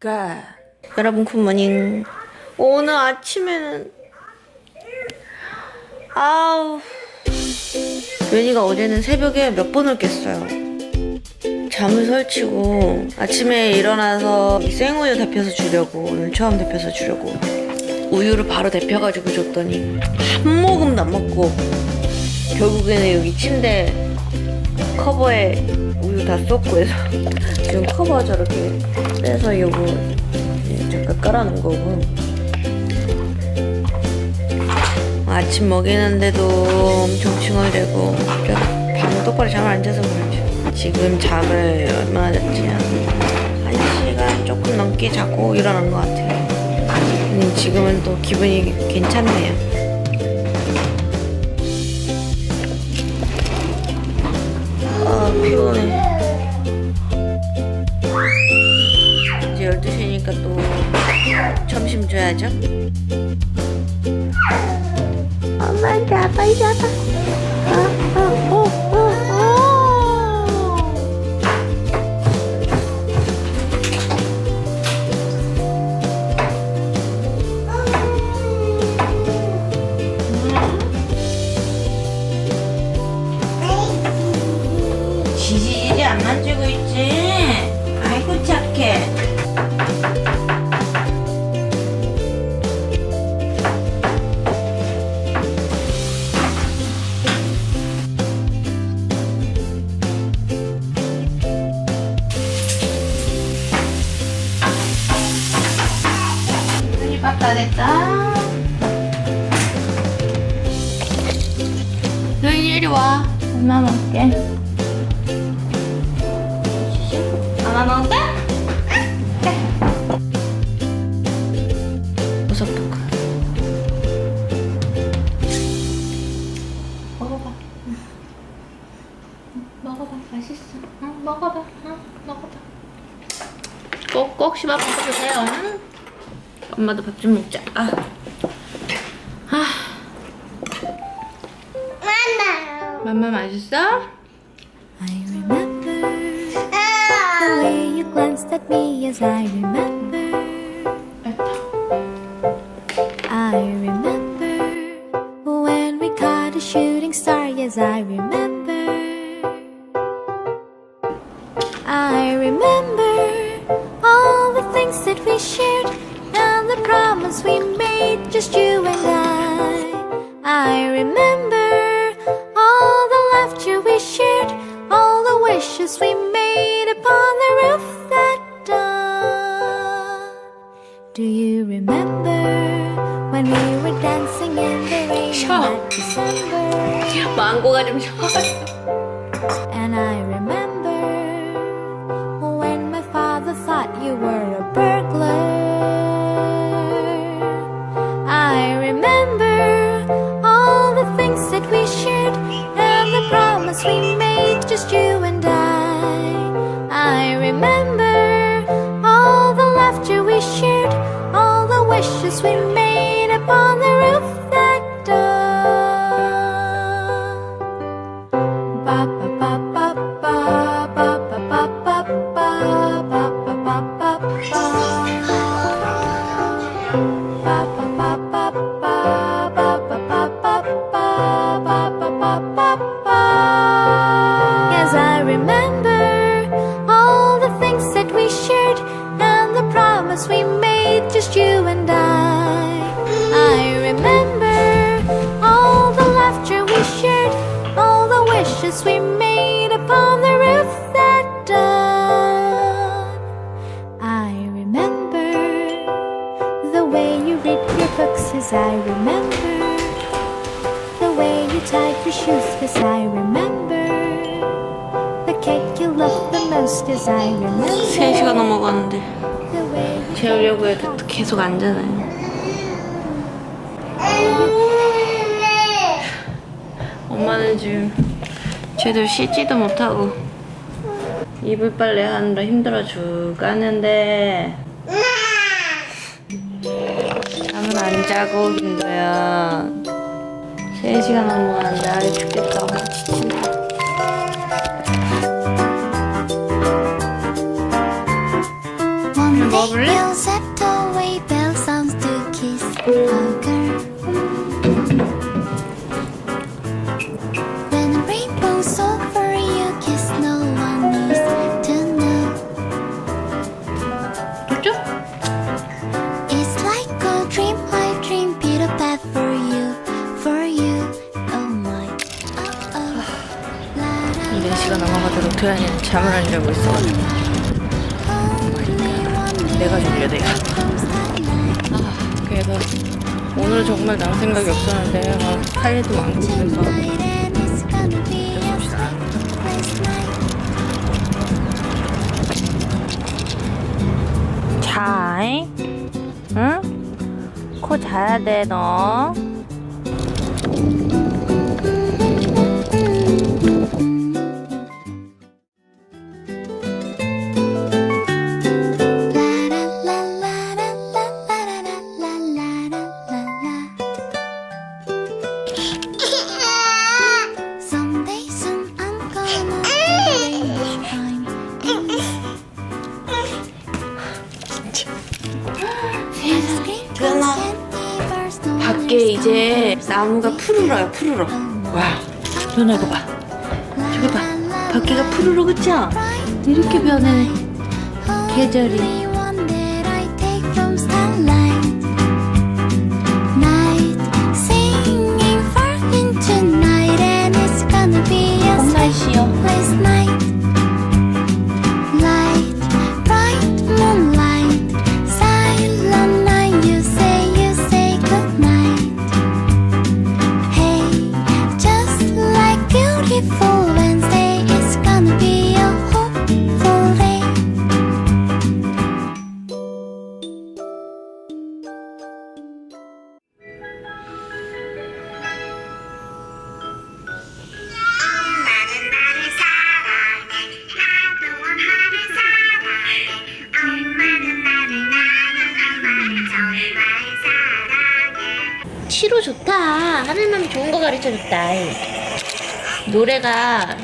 가 여러분 굿모닝. 오늘 아침에는 아우 윤희가 어제는 새벽에 몇 번을 깼어요. 잠을 설치고 아침에 일어나서 이 생우유 데펴서 주려고 오늘 처음 데펴서 주려고 우유를 바로 데펴가지고 줬더니 한 모금도 안 먹고 결국에는 여기 침대 커버에 우유 다 쏟고 해서 지금 커버 저렇게 빼서 요거 잠깐 깔아놓은 거고. 아침 먹이는데도 엄청 칭얼대고 밤 똑바로 잠을 안 자서 그렇지. 지금 잠을 얼마나 잤지? 한 1시간 조금 넘게 자고 일어난 것 같아요. 근데 지금은 또 기분이 괜찮네요 피곤해 이제 12시니까 또 점심 줘야죠. 엄마 잡아 잡아 이 이리 와. 엄마 먹게. 하나 먹을까? 볶아. 먹어봐. 응. 먹어봐. 맛있어. 응, 먹어봐. 응, 먹어봐. 꼭꼭 씹어 먹어주세요. 응? 엄마도 밥 좀 먹자. 아. 아. 맘마 맛있어? I remember the way you glanced at me as I remember. I remember when we caught a shooting star. Yes, I remember. I remember all the things that we shared and the promise we made, just you and I. I remember the wishes we made upon the roof that dawn. Do you remember when we were dancing in the rain Sure. that December? 망고가 좀 셔. And I remember As I remember the way you tied your shoes as I remember the cake you loved the most as I remember 3시간 넘어가는데 the way you 재우려고 해도 또 계속 앉아나요. 엄마는 지금 제대로 씻지도 못하고 이불 빨래 하느라 힘들어 죽겠는데 안 자고 긴거야 3시간 한번 안 자고 죽겠다고 지친다 먹을래? 잠을 안 자고 one 내가 졸려 내가 night. 그래서 오늘 정말 나올 생각이 없었는데 어, 할 일도 많고 그래서. 자, 응? 코 자야 돼, 너. 나무가 푸르러요, 푸르러. 와, 누나 이거 봐. 저기 봐. 밖에가 푸르러 그치? 이렇게 변해. 계절이. 치료 좋다. 하늘맘이 좋은 거 가르쳐 줬다. 노래가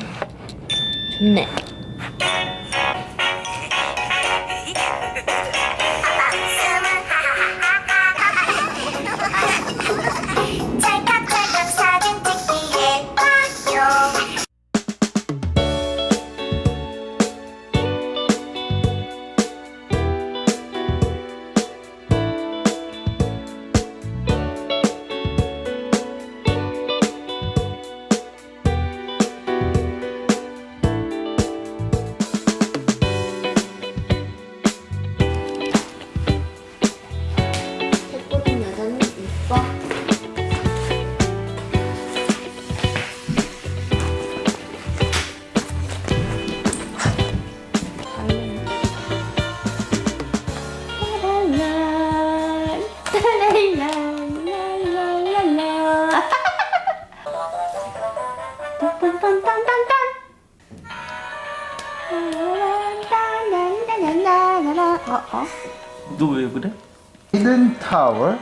좋네. 너 왜 그래? 히든 타워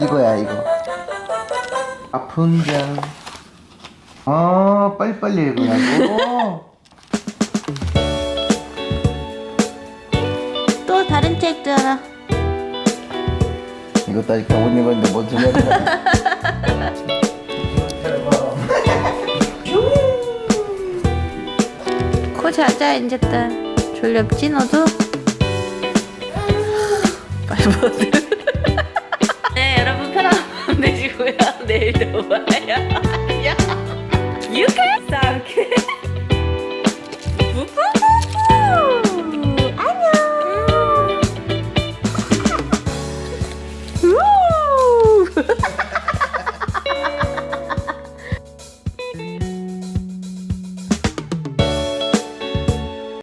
이거야 이거 아픈 장아 빨리빨리 읽으라고 또 다른 책도 하나. 이것도 아직 못 읽었는데 뭔 소리 하는 거야 코 자자, 이제 딸. 졸렵지 너도? 네 여러분 편안한 밤 되시고요. 내일도 봐요. 유쾌!